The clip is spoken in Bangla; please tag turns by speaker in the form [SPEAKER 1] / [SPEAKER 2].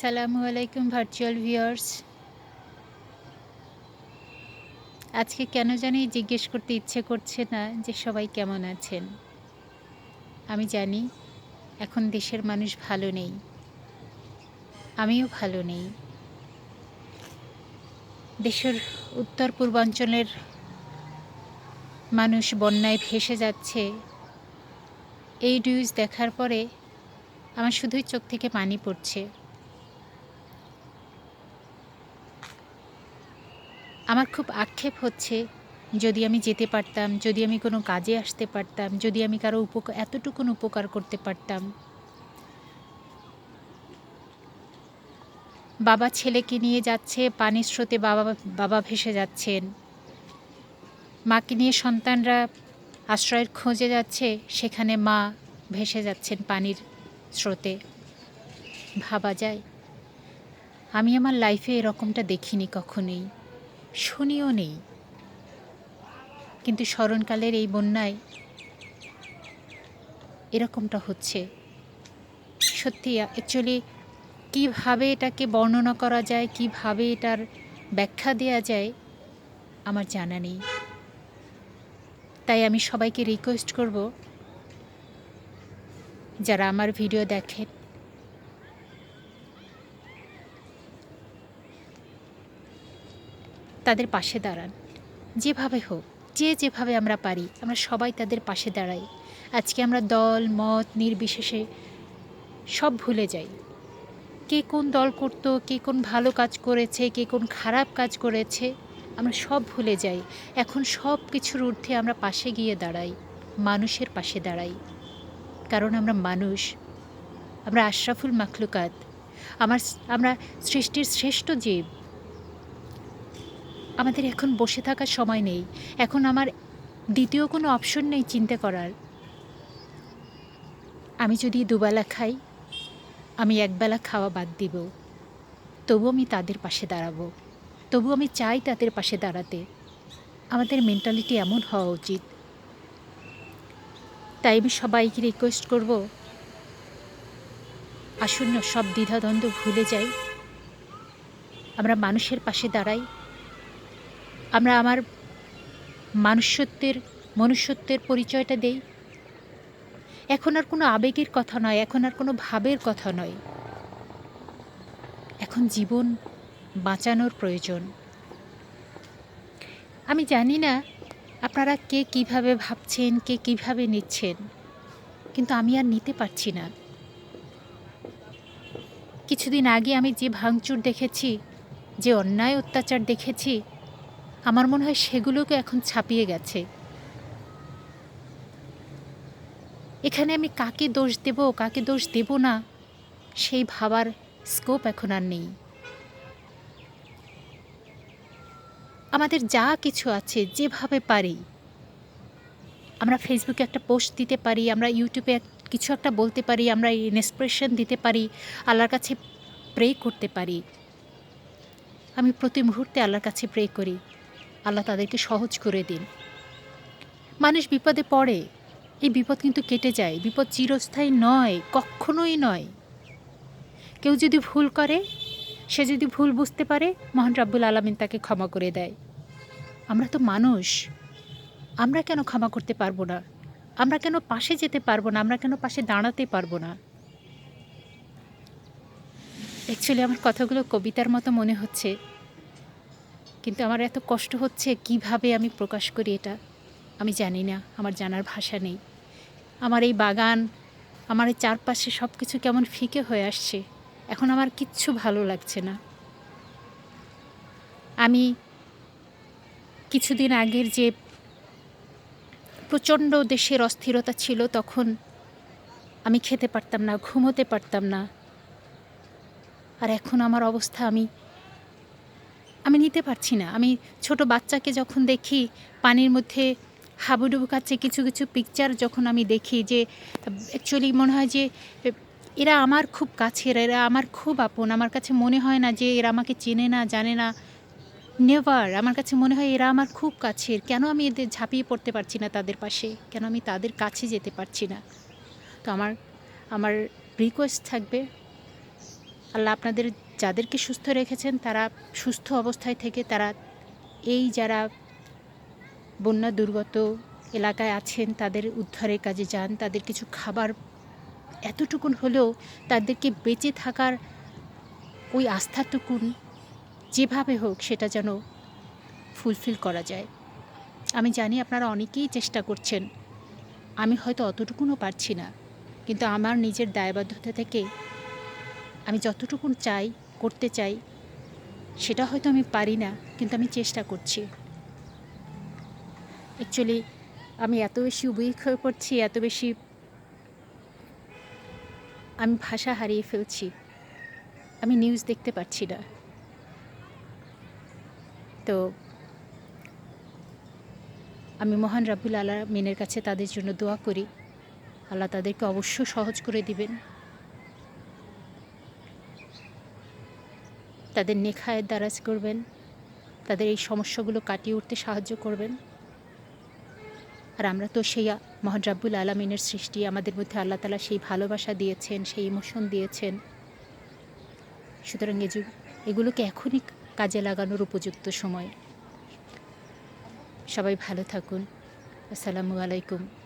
[SPEAKER 1] সালামু আলাইকুম ভার্চুয়াল ভিউয়ার্স আজকে কেন জানি জিজ্ঞেস করতে ইচ্ছে করছে না যে সবাই কেমন আছেন। আমি জানি এখন দেশের মানুষ ভালো নেই। আমিও ভালো নেই। দেশের উত্তর পূর্বাঞ্চলের মানুষ বন্যায় ভেসে যাচ্ছে। এই নিউজ দেখার পরে আমার শুধুই চোখ থেকে পানি পড়ছে। আমার খুব আক্ষেপ হচ্ছে যদি আমি যেতে পারতাম, যদি আমি কোনো কাজে আসতে পারতাম, যদি আমি কারও উপকার এতটুকুন উপকার করতে পারতাম। বাবা ছেলেকে নিয়ে যাচ্ছে, পানির স্রোতে বাবা বাবা ভেসে যাচ্ছেন। মাকে নিয়ে সন্তানরা আশ্রয়ের খোঁজে যাচ্ছে, সেখানে মা ভেসে যাচ্ছেন পানির স্রোতে। ভাবা যায়, আমি আমার লাইফে এরকমটা দেখিনি কখনোই। শুনিও নেই। কিন্তু স্মরণকালের এই বন্যায় এরকমটা হচ্ছে। সত্যি অ্যাকচুয়ালি কীভাবে এটাকে বর্ণনা করা যায়, কীভাবে এটার ব্যাখ্যা দেওয়া যায়, আমার জানা নেই। তাই আমি সবাইকে রিকোয়েস্ট করব, যারা আমার ভিডিও দেখেন তাদের পাশে দাঁড়ান। যেভাবে হোক, যে যেভাবে আমরা পারি, আমরা সবাই তাদের পাশে দাঁড়াই। আজকে আমরা দল, মত, নির্বিশেষে সব ভুলে যাই। কে কোন দল করতো, কে কোন ভালো কাজ করেছে, কে কোন খারাপ কাজ করেছে, আমরা সব ভুলে যাই। এখন সব কিছুর ঊর্ধ্বে আমরা পাশে গিয়ে দাঁড়াই, মানুষের পাশে দাঁড়াই। কারণ আমরা মানুষ, আমরা আশরাফুল মাখলুকাত, আমার আমরা সৃষ্টির শ্রেষ্ঠ জীব। আমাদের এখন বসে থাকার সময় নেই। এখন আমার দ্বিতীয় কোনো অপশন নেই চিন্তা করার। আমি যদি দুবেলা খাই, আমি একবেলা খাওয়া বাদ দিব। তবু আমি তাদের পাশে দাঁড়াবো। তবু আমি চাই তাদের পাশে দাঁড়াতে। আমাদের মেন্টালিটি এমন হওয়া উচিত। তাই আমি সবাইকে রিকোয়েস্ট করব আসুন না সব দ্বিধাদ্বন্দ্ব ভুলে যাই। আমরা মানুষের পাশে দাঁড়াই। আমরা আমার মানুষ্যত্বের মনুষ্যত্বের পরিচয়টা দেই? এখন আর কোনো আবেগের কথা নয়, এখন আর কোনো ভাবের কথা নয়। এখন জীবন বাঁচানোর প্রয়োজন। আমি জানি না আপনারা কে কীভাবে ভাবছেন, কে কীভাবে নিচ্ছেন, কিন্তু আমি আর নিতে পারছি না। কিছুদিন আগে আমি যে ভাঙচুর দেখেছি, যে অন্যায় অত্যাচার দেখেছি আমার মনে হয় সেগুলোকে এখন ছাপিয়ে গেছে। এখানে আমি কাকে দোষ দেব, কাকে দোষ দেব না, সেই ভাবার স্কোপ এখন আর নেই। আমাদের যা কিছু আছে যেভাবে পারি। আমরা ফেসবুকে একটা পোস্ট দিতে পারি, আমরা ইউটিউবে কিছু একটা বলতে পারি, আমরা ইনস্পিরেশন দিতে পারি, আল্লাহর কাছে প্রে করতে পারি। আমি প্রতি মুহূর্তে আল্লাহর কাছে প্রে করি। আল্লাহ তাদেরকে সহজ করে দিন। মানুষ বিপদে পড়ে, এই বিপদ কিন্তু কেটে যায়। বিপদ চিরস্থায়ী নয়, কখনোই নয়। কেউ যদি ভুল করে, সে যদি ভুল বুঝতে পারে, মহান রাব্বুল আলমিন তাকে ক্ষমা করে দেয়। আমরা তো মানুষ, আমরা কেন ক্ষমা করতে পারব না? আমরা কেন পাশে যেতে পারব না? আমরা কেন পাশে দাঁড়াতে পারব না? অ্যাকচুয়ালি আমার কথাগুলো কবিতার মতো মনে হচ্ছে। কিন্তু আমার এত কষ্ট হচ্ছে কীভাবে আমি প্রকাশ করি এটা? আমি জানি না, আমার জানার ভাষা নেই। আমার এই বাগান, আমার এই চারপাশে সব কিছু কেমন ফিকে হয়ে আসছে, এখন আমার কিচ্ছু ভালো লাগছে না। আমি কিছুদিন আগের যে প্রচণ্ড দেশের অস্থিরতা ছিল তখন আমি খেতে পারতাম না, ঘুমোতে পারতাম না। আর এখন আমার অবস্থা আমি আমি নিতে পারছি না। আমি ছোট বাচ্চাকে যখন দেখি, পানির মধ্যে হাবুডুবু খাচ্ছে, কিছু কিছু পিকচার যখন আমি দেখি যে অ্যাকচুয়ালি মনে হয় যে, এরা আমার খুব কাছের, এরা আমার খুব আপন। আমার কাছে মনে হয় না যে, এরা আমাকে চেনে না, জানে না। নেভার আমার কাছে মনে হয় এরা আমার খুব কাছের। কেন আমি এদের ঝাঁপিয়ে পড়তে পারছি না তাদের পাশে? কেন আমি তাদের কাছে যেতে পারছি না? তো আমার আমার রিকোয়েস্ট থাকবে, আল্লাহ আপনাদের যাদেরকে সুস্থ রেখেছেন, তারা সুস্থ অবস্থায় থেকে তারা এই যারা বন্যা দুর্গত এলাকায় আছেন, তাদের উদ্ধারের কাজে যান, তাদের কিছু খাবার এতটুকুন হলেও তাদেরকে বেঁচে থাকার ওই আস্থাটুকুন যেভাবে হোক সেটা যেন ফুলফিল করা যায়। আমি জানি আপনারা অনেকেই চেষ্টা করছেন, আমি হয়তো অতটুকুনও পারছি না, কিন্তু আমার নিজের দায়বদ্ধতা থেকে আমি যতটুকুন চাই করতে চাই, সেটা হয়তো আমি পারি না, কিন্তু আমি চেষ্টা করছি। অ্যাকচুয়ালি আমি এত বেশি উইক হয়ে পড়ছি, এত বেশি আমি ভাষা হারিয়ে ফেলছি। আমি নিউজ দেখতে পাচ্ছি না। তো, আমি মহান রাব্বুল আলমিনের কাছে তাদের জন্য দোয়া করি। আল্লাহ তাদেরকে অবশ্য সহজ করে দিবেন। তাদের নেখায়ের দ্বারাজ করবেন, তাদের এই সমস্যাগুলো কাটিয়ে উঠতে সাহায্য করবেন। আর আমরা তো সেই মহান রাব্বুল আলমিনের সৃষ্টি, আমাদের মধ্যে আল্লাহ তালা সেই ভালোবাসা দিয়েছেন, সেই ইমোশন দিয়েছেন। সুতরাং এ যুগ, এগুলোকে এখনই কাজে লাগানোর উপযুক্ত সময়। সবাই ভালো থাকুন। আসসালামু আলাইকুম।